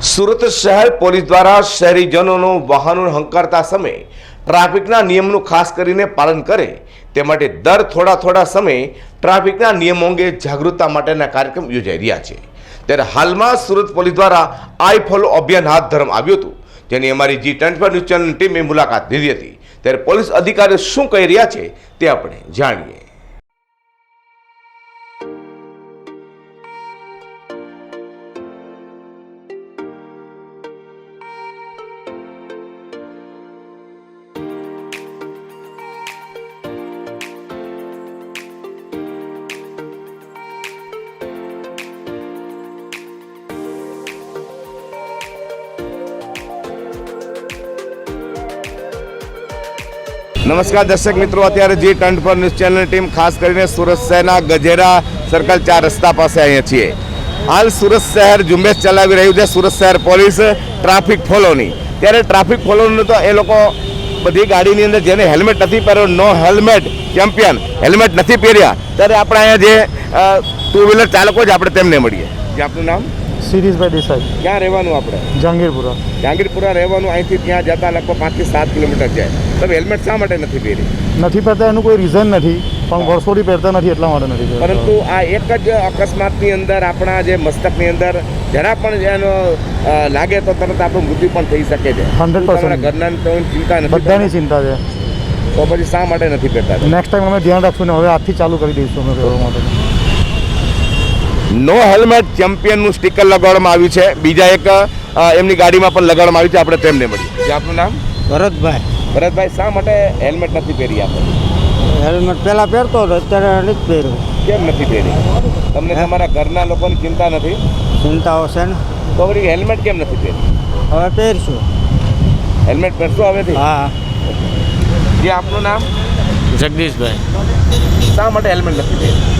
સુરત શહેર પોલીસ દ્વારા શહેરીજનોનો વાહનો હંકારતા સમયે ટ્રાફિકના નિયમનું ખાસ કરીને પાલન કરે તે માટે દર થોડા થોડા સમયે ટ્રાફિકના નિયમો અંગે જાગૃતતા માટેના કાર્યક્રમ યોજાઈ રહ્યા છે. ત્યારે હાલમાં સુરત પોલીસ દ્વારા આઈ ફોલો અભિયાન હાથ ધરવામાં આવ્યું હતું. જેની અમારી જી ટ્વેન્ટી ફોર ન્યૂઝ ચેનલની ટીમે મુલાકાત લીધી હતી. ત્યારે પોલીસ અધિકારીઓ શું કહી રહ્યા છે તે આપણે જાણીએ. નમસ્કાર દર્શક મિત્રો, અત્યારે જી ટંટ પર ન્યૂઝ ચેનલ ટીમ ખાસ કરીને સુરત શહેરના ગજેરા સર્કલ ચાર રસ્તા પાસે અહીંયા છીએ. હાલ સુરત શહેર ઝુંબેશ ચલાવી રહ્યું છે, સુરત શહેર પોલીસ ટ્રાફિક ફોલોની. ત્યારે ટ્રાફિક ફોલોનું તો એ લોકો બધી ગાડીની અંદર જેને હેલ્મેટ નથી પહેર્યો, નો હેલ્મેટ ચેમ્પિયન હેલ્મેટ નથી પહેર્યા. ત્યારે આપણે અહીંયા જે ટુ વ્હીલર ચાલકો જ આપણે તેમને મળીએ. જે, આપનું નામ? સિરીઝભાઈ દેસાઈ. ક્યાં રહેવાનું આપણે? જહાંગીરપુરા. જહાંગીરપુરા રહેવાનું અહીંથી ત્યાં જતા લગભગ પાંચથી સાત કિલોમીટર જાય. તમે હેલ્મેટ શા માટે નથી પહેરી? નથી પહેરતા એનું કોઈ રીઝન નથી. પણ વર્ષોથી પહેરતા નથી એટલા માટે નથી પરંતુ આ એક જ અકસ્માતની અંદર આપણા જે મસ્તકની અંદર જરા પણ એનો લાગે તો તરત આપણું મૃત્યુ પણ થઈ શકે છે. હંડ્રેડ પર્સન્ટ ઘરના તો ચિંતા નથી બધાની ચિંતા છે. તો પછી શા માટે નથી પહેરતા નેક્સ્ટ ટાઈમ અમે ધ્યાન રાખશું ને હવે આજથી ચાલુ કરી દઈશું અમે પહેરવા માટે. નો હેલ્મેટ ચેમ્પિયનનું સ્ટીકર લગાડવામાં આવ્યું છે. બીજા એક એમની ગાડીમાં પણ લગાડવામાં આવ્યું છે. આપણે તેમને મળીએ. જે આપનું નામ? ભરતભાઈ. ભરતભાઈ શા માટે હેલ્મેટ નથી પહેરી આપણે? હેલ્મેટ પહેલાં પહેરતો હતો અત્યારે નથી પહેર્યું. કેમ નથી પહેરી? તમને તમારા ઘરના લોકોની ચિંતા નથી? ચિંતાઓ છે ને? તો પછી હેલ્મેટ કેમ નથી પહેરી? હવે પહેરશું. હેલ્મેટ પહેરશું હવેથી? હા. જે આપનું નામ? જગદીશભાઈ. શા માટે હેલ્મેટ નથી પહેરી?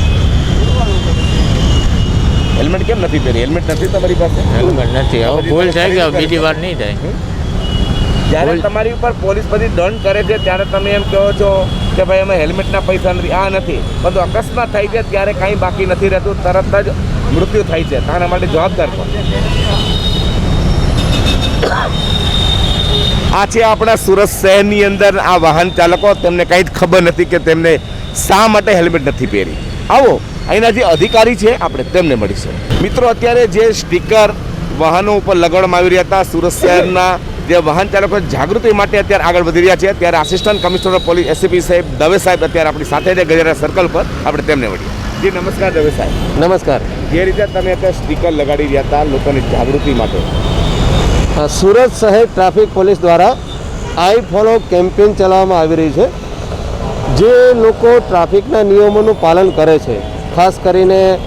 હેલ્મેટ કેમ નથી પહેરી? હેલ્મેટ નથી તમારી પાસે? હેલ્મેટ નથી. હવે ભૂલ થાય કે બીજી વાર નહીં થાય. જ્યારે તમારી ઉપર પોલીસ બધી દંડ કરે છે ત્યારે તમે એમ કહો છો કે ભાઈ અમે હેલ્મેટના પૈસા નથી. આ નથી. પરંતુ અકસ્માત થાય છે ત્યારે કાંઈ બાકી નથી રહેતું. તરત જ મૃત્યુ થાય છે. તારા માટે જવાબદાર પણ આ છે આપણા સુરત શહેરની અંદર આ વાહન ચાલકો. તેમને કંઈ જ ખબર નથી કે તેમને શા માટે હેલ્મેટ નથી પહેરી. આવો અહીંના જે અધિકારી છે આપણે તેમને મળીશું. મિત્રો અત્યારે જે સ્ટીકર વાહનો ઉપર લગાડવામાં આવી રહ્યા હતા સુરત શહેરના જે વાહન ચાલકો જાગૃતિ માટે અત્યારે આગળ વધી રહ્યા છે. ત્યારે assistant commissioner of police ACP સાહેબ દવે સાહેબ અત્યારે આપણી સાથે છે ગજેરા સર્કલ પર. આપણે તેમને મળીએ. જી નમસ્કાર દવે સાહેબ. નમસ્કાર. જે રીતે તમે અત્યારે સ્ટીકર લગાડી રહ્યા હતા લોકોની જાગૃતિ માટે. સુરત શહેર ટ્રાફિક પોલીસ દ્વારા આઈ ફોલો કેમ્પેન ચલાવવામાં આવી રહી છે જે લોકો ટ્રાફિકના નિયમોનું પાલન કરે છે. ખાસ કરીને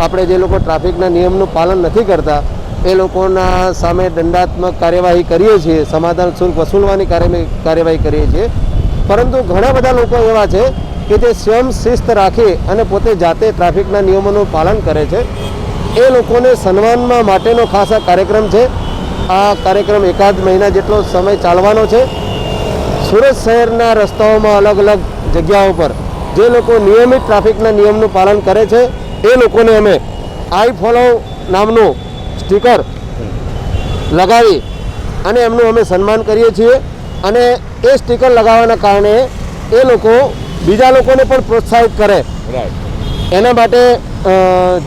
આપણે જે લોકો ટ્રાફિકના નિયમનું પાલન નથી કરતા, એ લોકોના સામે દંડાત્મક કાર્યવાહી કરીએ છીએ, સમાધાન શુલ્ક વસૂલવાની કાર્ય- કાર્યવાહી કરીએ છીએ. પરંતુ ઘણા બધા લોકો એવા છે કે જે સ્વયં શિસ્ત રાખી અને પોતે જાતે ટ્રાફિકના નિયમોનું પાલન કરે છે. એ લોકોને સન્માનમાં માટેનો ખાસ આ કાર્યક્રમ છે. આ કાર્યક્રમ એકાદ મહિના જેટલો સમય ચાલવાનો છે. સુરત શહેરના રસ્તાઓમાં અલગ અલગ જગ્યાઓ પર જે લોકો નિયમિત ટ્રાફિકના નિયમનું પાલન કરે છે એ લોકોને અમે આઈ ફોલો નામનું સ્ટીકર લગાવી અને એમનું અમે સન્માન કરીએ છીએ અને એ સ્ટીકર લગાવવાના કારણે એ લોકો બીજા લોકોને પણ પ્રોત્સાહિત કરે. એના માટે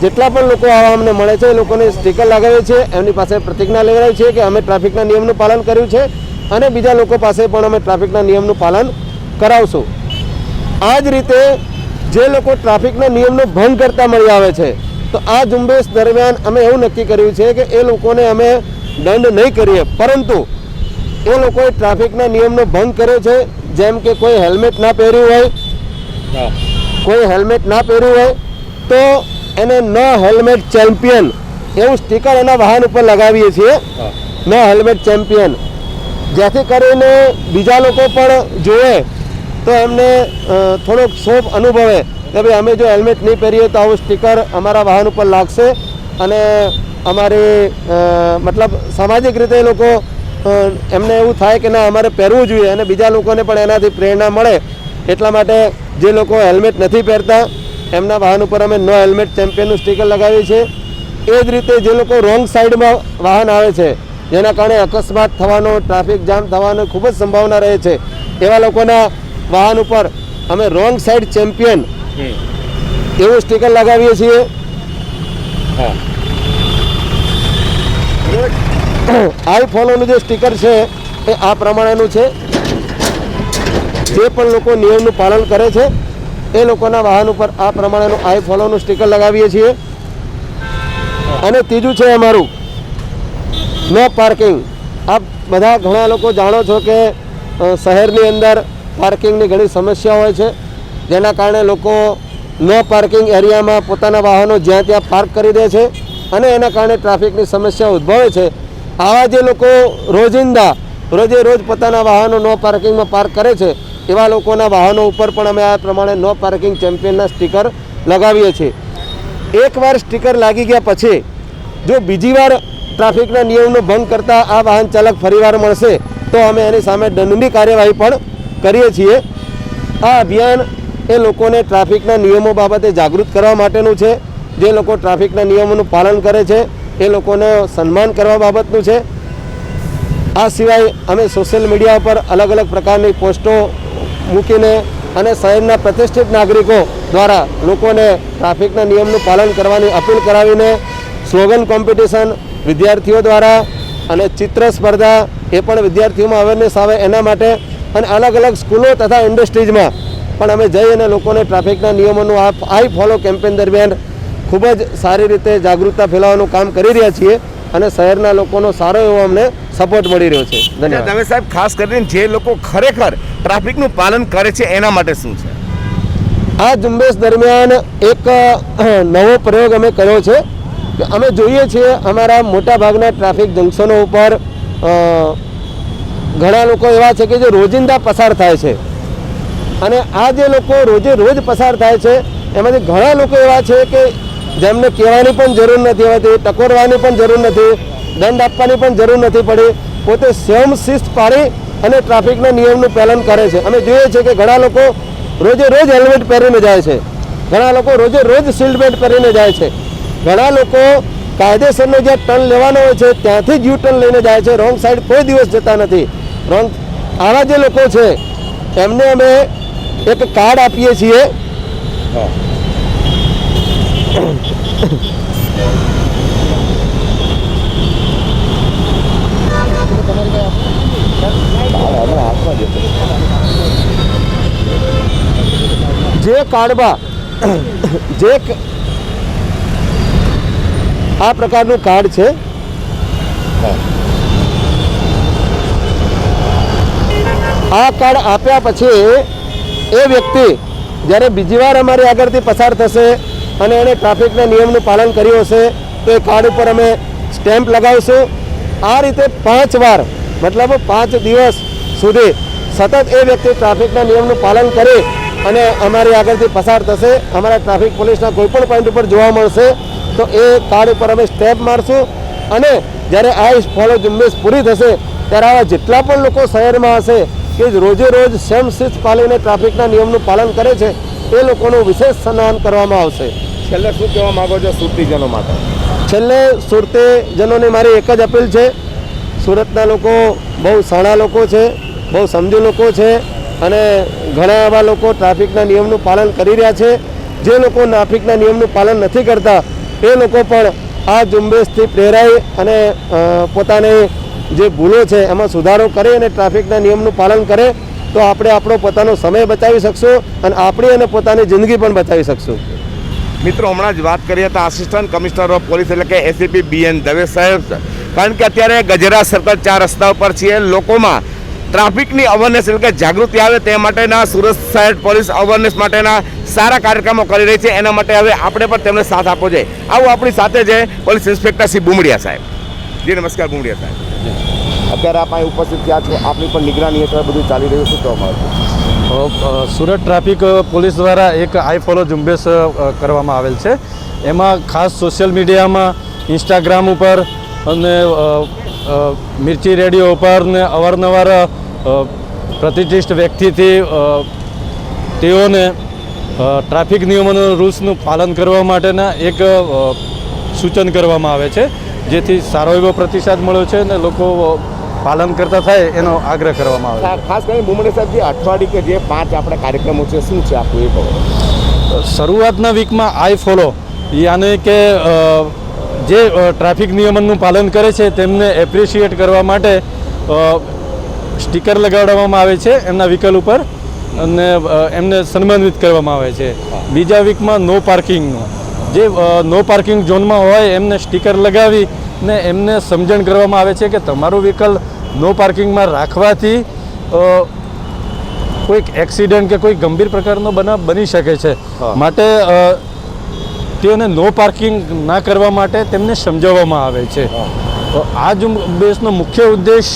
જેટલા પણ લોકો આવા અમને મળે છે એ લોકોને સ્ટીકર લગાવીએ છીએ એમની પાસે પ્રતિજ્ઞા લેવાય છીએ કે અમે ટ્રાફિકના નિયમનું પાલન કર્યું છે અને બીજા લોકો પાસે પણ અમે ટ્રાફિકના નિયમનું પાલન કરાવશું. આ જ રીતે જે લોકો ટ્રાફિકના નિયમનો ભંગ કરતા મળી આવે છે તો આ ઝુંબેશ દરમિયાન અમે એવું નક્કી કર્યું છે કે એ લોકોને અમે દંડ નહીં કરીએ. પરંતુ એ લોકોએ ટ્રાફિકના નિયમનો ભંગ કર્યો છે જેમ કે કોઈ હેલ્મેટ ના પહેર્યું હોય કોઈ હેલ્મેટ ના પહેર્યું હોય તો એને ન હેલ્મેટ ચેમ્પિયન એવું સ્ટીકર એના વાહન ઉપર લગાવીએ છીએ. ન હેલ્મેટ ચેમ્પિયન. જેથી કરીને બીજા લોકો પણ જોવે તો એમને થોડોક શોભ અનુભવે કે ભાઈ અમે જો હેલ્મેટ નહીં પહેરીએ તો આવું સ્ટીકર અમારા વાહન ઉપર લાગશે અને અમારી મતલબ સામાજિક રીતે એ લોકો એમને એવું થાય કે ના, અમારે પહેરવું જોઈએ અને બીજા લોકોને પણ એનાથી પ્રેરણા મળે એટલા માટે જે લોકો હેલ્મેટ નથી પહેરતા, એમના વાહન ઉપર અમે નો હેલ્મેટ ચેમ્પિયનનું સ્ટીકર લગાવીએ છીએ. એ જ રીતે જે લોકો રોંગ સાઈડમાં વાહન આવે છે, જેના કારણે અકસ્માત થવાનો, ટ્રાફિક જામ થવાનો ખૂબ જ સંભાવના રહે છે, એવા લોકોના વાહન ઉપર અમે રોંગ સાઈડ ચેમ્પિયન એવું સ્ટીકર લગાવીએ છીએ. આઈ ફોલોનું જે સ્ટીકર છે, એ આ પ્રમાણેનું છે. જે પણ લોકો નિયમનું પાલન કરે છે, એ લોકોના વાહન ઉપર આ પ્રમાણેનું આઈ ફોલોનું સ્ટીકર લગાવીએ છીએ. અને ત્રીજું છે અમારું નો પાર્કિંગ આપ બધા ઘણા લોકો જાણો છો કે શહેરની અંદર પાર્કિંગની ઘણી સમસ્યા હોય છે. જેના કારણે લોકો નો પાર્કિંગ એરિયામાં પોતાના વાહનો જ્યાં ત્યાં પાર્ક કરી દે છે અને એના કારણે ટ્રાફિકની સમસ્યા ઉદ્ભવે છે. આવા જે લોકો રોજિંદા, રોજે રોજ પોતાના વાહનો નો પાર્કિંગમાં પાર્ક કરે છે, એવા લોકોના વાહનો ઉપર પણ અમે આ પ્રમાણે નો પાર્કિંગ ચેમ્પિયનના સ્ટીકર લગાવીએ છીએ. એકવાર સ્ટીકર લાગી ગયા પછી, જો બીજી વાર ટ્રાફિકના નિયમનો ભંગ કરતા આ વાહન ચાલક ફરીવાર મળશે, તો અમે એની સામે દંડની કાર્યવાહી પણ કરીએ છીએ. આ અભિયાન એ લોકોને ટ્રાફિકના નિયમો બાબતે જાગૃત કરવા માટેનું છે. જે લોકો ટ્રાફિકના નિયમોનું પાલન કરે છે, એ લોકોને સન્માન કરવા બાબતનું છે. આ સિવાય અમે સોશિયલ મીડિયા ઉપર અલગ અલગ પ્રકારની પોસ્ટો મૂકીને અને શહેરના પ્રતિષ્ઠિત નાગરિકો દ્વારા લોકોને ટ્રાફિકના નિયમનું પાલન કરવાની અપીલ કરાવીને સ્લોગન કોમ્પિટિશન વિદ્યાર્થીઓ દ્વારા અને ચિત્ર સ્પર્ધા એ પણ વિદ્યાર્થીઓમાં અવેરનેસ આવે એના માટે અને અલગ અલગ સ્કૂલો તથા ઇન્ડસ્ટ્રીઝમાં. પણ અમે જઈ અને લોકોને ટ્રાફિકના નિયમોનું આ આઈ ફોલો કેમ્પેન દરમિયાન ખૂબ જ સારી રીતે જાગૃતતા ફેલાવવાનું કામ કરી રહ્યા છીએ અને શહેરના લોકોનો સારો એવો અમને સપોર્ટ મળી રહ્યો છે. ધન્યવાદ. તમે સાહેબ ખાસ કરીને જે લોકો ખરેખર ટ્રાફિકનું પાલન કરે છે એના માટે શું છે? આ ઝુંબેશ દરમિયાન એક નવો પ્રયોગ અમે કર્યો છે કે અમે જોઈએ છીએ અમારા મોટા ભાગના ટ્રાફિક જંકશનો ઉપર ઘણા લોકો એવા છે કે જે રોજિંદા પસાર થાય છે. અને આ જે લોકો રોજે રોજ પસાર થાય છે, એમાંથી ઘણા લોકો એવા છે કે જેમને કહેવાની પણ જરૂર નથી હોતી, ટકોરવાની પણ જરૂર નથી, દંડ આપવાની પણ જરૂર નથી પડી, પોતે સ્વયં શિસ્ત પાડી અને ટ્રાફિકના નિયમનું પાલન કરે છે. અમે જોઈએ છીએ કે ઘણા લોકો રોજે રોજ હેલ્મેટ પહેરીને જાય છે. ઘણા લોકો રોજે રોજ બેલ્ટ પહેરીને જાય છે. ઘણા લોકો કાયદેસરનો જ્યાં ટર્ન લેવાનો હોય છે, ત્યાંથી જ યુ ટર્ન લઈને જાય છે. રોંગ સાઈડ કોઈ દિવસ જતા નથી. રોંગ આવા જે લોકો છે, એમને અમે એક કાર્ડ આપીએ છીએ. જે કાર્ડમાં, જે આ પ્રકારનું કાર્ડ છે. આ કાર્ડ આપ્યા પછી એ વ્યક્તિ જ્યારે બીજી વાર અમારી આગળથી પસાર થશે અને એણે ટ્રાફિકના નિયમનું પાલન કર્યું હશે, તો એ કાર્ડ ઉપર અમે સ્ટેમ્પ લગાવીશું. આ રીતે પાંચ વાર, મતલબ પાંચ દિવસ સુધી સતત એ વ્યક્તિ ટ્રાફિકના નિયમનું પાલન કરી અને અમારી આગળથી પસાર થશે. અમારા ટ્રાફિક પોલીસના કોઈ પણ પોઈન્ટ ઉપર જોવા મળશે, તો એ કાર્ડ ઉપર અમે સ્ટેમ્પ મારશું. અને જ્યારે આ ફોલો ઝુંબેશ પૂરી થશે, ત્યારે આવા જેટલા પણ લોકો શહેરમાં હશે કે રોજે રોજ સેમ શિસ્ત પાલીને ટ્રાફિકના નિયમનું પાલન કરે છે એ લોકોનું વિશેષ સન્માન કરવામાં આવશે. છેલ્લે શું કહેવા માગો છો સુરતીજનો માટે? છેલ્લે સુરતીજનોની મારી એક જ અપીલ છે. સુરતના લોકો બહુ સાણા લોકો છે બહુ સમજુ લોકો છે અને ઘણા એવા લોકો ટ્રાફિકના નિયમનું પાલન કરી રહ્યા છે. જે લોકો ટ્રાફિકના નિયમનું પાલન નથી કરતા એ લોકો પણ આ ઝુંબેશથી પ્રેરાઈ અને પોતાની જે ભૂલો છે એમાં સુધારો કરે અને ટ્રાફિકના નિયમનું પાલન કરે, તો આપણે આપણો પોતાનો સમય બચાવી શકશું અને આપણી અને પોતાની જિંદગી પણ બચાવી શકશું. મિત્રો, હમણાં જ વાત કરી હતા આસિસ્ટન્ટ કમિશનર ઓફ પોલીસ એટલે કે એસીપી બી એન દવે સાહેબ કારણ કે અત્યારે ગજરા સર્કલ ચાર રસ્તા ઉપર છીએ, લોકોમાં ટ્રાફિકની અવેરનેસ એટલે કે જાગૃતિ આવે તે માટેના સુરત શહેર પોલીસ અવેરનેસ માટેના સારા કાર્યક્રમો કરી રહી છે. એના માટે હવે આપણે પણ તેમને સાથ આપવો જોઈએ. આવું આપણી સાથે છે પોલીસ ઇન્સ્પેક્ટર શ્રી બુમડિયા સાહેબ. જી નમસ્કાર બુમડિયા સાહેબ અત્યારે આપ અહીં ઉપસ્થિત થયા છો આપની પણ નિગરાની હેઠળ બધું ચાલી રહ્યું છે કહેવામાં સુરત ટ્રાફિક પોલીસ દ્વારા એક આઈ ફોલો ઝુંબેશ કરવામાં આવેલ છે. એમાં ખાસ સોશિયલ મીડિયામાં ઇન્સ્ટાગ્રામ ઉપર અને મિર્ચી રેડિયો ઉપર ને અવારનવાર પ્રતિષ્ઠિત વ્યક્તિથી તેઓને ટ્રાફિક નિયમોનું રૂલ્સનું પાલન કરવા માટેના એક સૂચન કરવામાં આવે છે. જેથી સારો એવો પ્રતિસાદ મળ્યો છે અને લોકો પાલન કરતા થાય એનો આગ્રહ કરવામાં આવે છે. ખાસ કરીને બુમણી સાહેબ જે અઠવાડિયે કે જે પાંચ આપણે કાર્યક્રમો છે શું છે આપણું એ કહો શરૂઆતના વીકમાં આઈ ફોલો યાને કે જે ટ્રાફિક નિયમનનું પાલન કરે છે તેમને એપ્રિશિએટ કરવા માટે સ્ટીકર લગાડવામાં આવે છે એમના વ્હીકલ ઉપર અને એમને સન્માનિત કરવામાં આવે છે. બીજા વીકમાં નો પાર્કિંગનું. જે નો પાર્કિંગ ઝોનમાં હોય એમને સ્ટીકર લગાવી ને એમને સમજણ કરવામાં આવે છે કે તમારું વ્હીકલ નો પાર્કિંગમાં રાખવાથી કોઈક એક્સિડન્ટ કે કોઈ ગંભીર પ્રકારનો બનાવ બની શકે છે. માટે તેઓને નો પાર્કિંગ ના કરવા માટે તેમને સમજાવવામાં આવે છે. તો આ ઝુંબેશનો મુખ્ય ઉદ્દેશ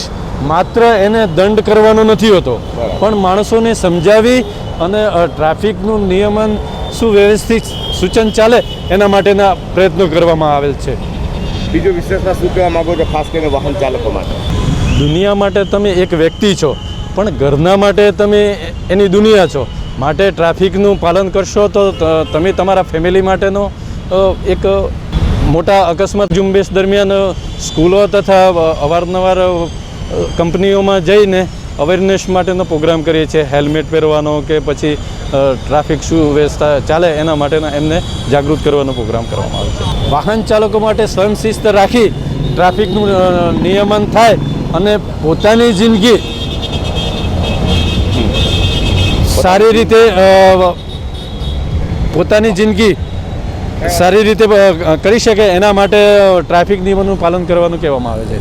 માત્ર એને દંડ કરવાનો નથી હોતો પણ માણસોને સમજાવી અને ટ્રાફિકનું નિયમન સુવ્યવસ્થિત સૂચન ચાલે એના માટેના પ્રયત્નો કરવામાં આવેલ છે. બીજો વિશેષતા શું કહેવા માગો છો? ખાસ કરીને વાહન ચાલકો માટે. દુનિયા માટે તમે એક વ્યક્તિ છો પણ ઘરના માટે તમે એની દુનિયા છો. માટે ટ્રાફિકનું પાલન કરશો તો ત- તમે તમારા ફેમિલી માટેનો એક મોટા અકસ્માત ઝુંબેશ દરમિયાન સ્કૂલો તથા અવારનવાર કંપનીઓમાં જઈને અવેરનેસ માટેનો પ્રોગ્રામ કરીએ છીએ હેલ્મેટ પહેરવાનો કે પછી ટ્રાફિક શું વ્યવસ્થા ચાલે એના માટેના એમને જાગૃત કરવાનો પ્રોગ્રામ કરવામાં આવે છે. વાહન ચાલકો માટે સ્વયં શિસ્ત રાખી ટ્રાફિકનું નિયમન થાય અને પોતાની જિંદગી સારી રીતે પોતાની જિંદગી સારી રીતે કરી શકે એના માટે ટ્રાફિક નિયમોનું પાલન કરવાનું કહેવામાં આવે છે.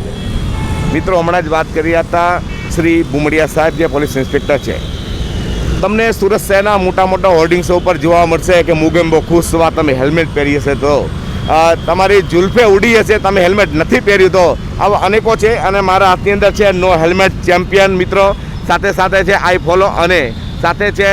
મિત્રો, હમણાં જ વાત કરી હતા શ્રી બુમડિયા સાહેબ જે પોલીસ ઇન્સ્પેક્ટર છે. તમને સુરત શહેરના મોટા મોટા હોર્ડિંગ્સો ઉપર જોવા મળશે કે મુગેમ્બો ખુશ થવા તમે હેલ્મેટ પહેરી હશે તો. તમારી જુલ્ફે ઉડી હશે, તમે હેલ્મેટ નથી પહેર્યું તો. આવા અનેકો છે અને મારા હાથની અંદર છે નો હેલ્મેટ ચેમ્પિયન મિત્રો. સાથે સાથે છે આઈ ફોલો અને સાથે છે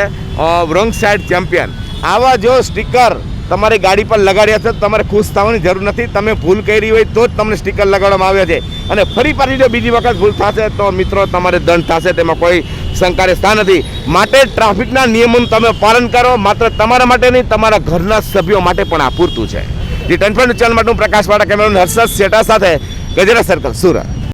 રોંગ સાઈડ ચેમ્પિયન. આવા જો સ્ટીકર તમારી ગાડી પર લગાડ્યા છે, તમારે ખુશ થવાની જરૂર નથી. તમે ભૂલ કરી હોય તો જ તમને સ્ટીકર લગાડવામાં આવ્યા છે. અને ફરી પાછી જો બીજી વખત ભૂલ થશે, તો મિત્રો તમારે દંડ થશે, તેમાં કોઈ શંકાને સ્થાન નથી. માટે ટ્રાફિકના નિયમોનું તમે પાલન કરો, માત્ર તમારા માટે નહીં, તમારા ઘરના સભ્યો માટે પણ આ પૂરતું છે. જે ટનફન ચેનલ માટે હું પ્રકાશ વાળા કેમેરા હર્ષદ શેટા સાથે ગજરા સર્કલ, સુરત.